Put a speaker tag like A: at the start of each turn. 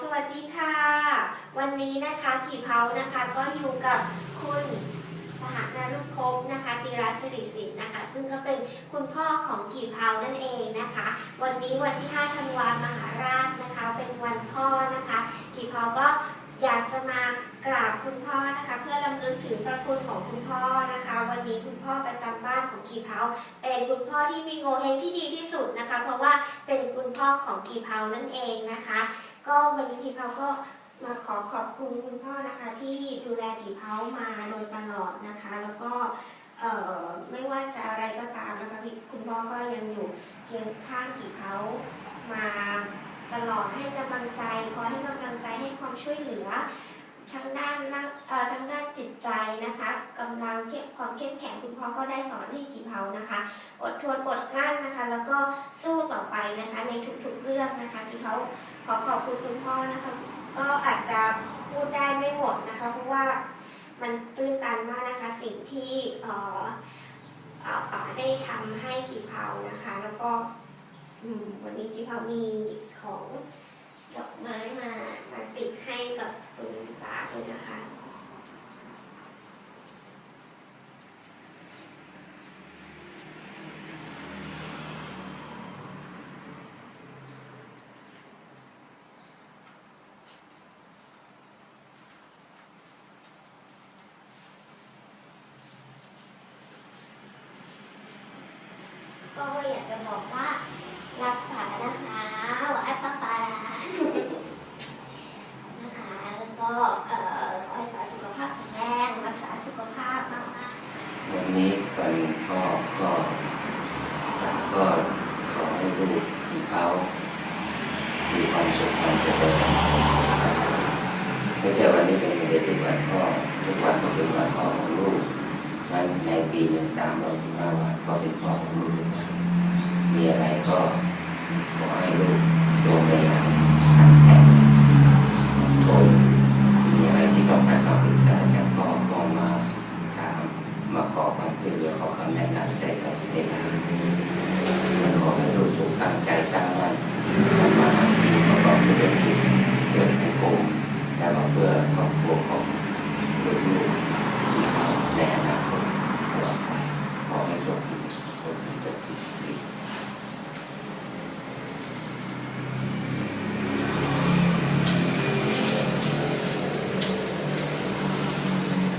A: สวัสดีค่ะ วันนี้นะคะกี่เผานะคะก็อยู่กับคุณสหนารุภพนะคะติรัสสิริสินนะคะ ซึ่งก็เป็นคุณพ่อของกี่เผานั่นเองนะคะ วันนี้วันที่5ธันวามหาราชนะคะ เป็นวันพ่อนะคะ กี่เผาก็อยากจะมากราบคุณพ่อนะคะ เพื่อรำลึกถึงพระคุณของคุณพ่อนะคะ วันนี้คุณพ่อประจำบ้านของกี่เผาเป็นคุณพ่อที่มีโงเฮงที่ดีที่สุดนะคะ เพราะว่าเป็นคุณพ่อของกี่เผานั่นเองนะคะ ก็วันนี้กี่เผาก็มาขอขอบคุณคุณพ่อนะคะที่ดูแลกีเผามาโดยตลอดนะคะ แล้วก็เอ่อไม่ว่าจะอะไรก็ตามนะคะพี่คุณพ่อก็ยังอยู่เคียงข้างกีเผามาตลอดให้กำลังใจคอยให้กำลังใจให้ความช่วยเหลือทั้งด้านร่างเอ่อทั้งด้านจิตใจนะคะกำลังเข้มความเข้มแข็งคุณพ่อก็ได้สอนให้กีเผานะคะ อดทนอดกลั้นนะคะ แล้วก็สู้ต่อไปนะคะในทุกๆเรื่องนะคะที่เขา ขอขอบคุณคุณพ่อนะคะ ก็อาจจะพูดได้ไม่หมดนะคะ เพราะว่ามันตื้นตันมากนะคะสิ่งที่เออเออป๋าได้ทำให้กีเผานะคะ แล้วก็วันนี้กีเผามีของดอกไม้มามาติดให้กับคุณป๋าด้วยนะคะ ก็อยากจะบอกว่ารักป๋านะคะว่าไอ้ป้าป๋านะคะแล้วก็เอ่อขอให้ป๋าสุขภาพแข็งแรงรักษาสุขภาพมากๆ
B: วันนี้วันพ่อก็ก็ขอให้ลูกที่เขามีความสุขความเจริญไม่ใช่วันนี้เป็นวันเดียวที่วันพ่อทุกวันก็เป็นวันพ่อของลูกวันในปีหนึ่งสามร้อยสิบห้าวันก็เป็นพ่อของลูกทุกวัน มีอะไรก็ขอให้ลูกโตไปอย่างทำแข็งทนมีอะไรที่ต้องการความปรึกษาจากพ่อก็มาถามมาขอความช่วยเหลือขอคำแนะนำได้กับเด็กขอให้ลูกสุขตั้งใจตั้ง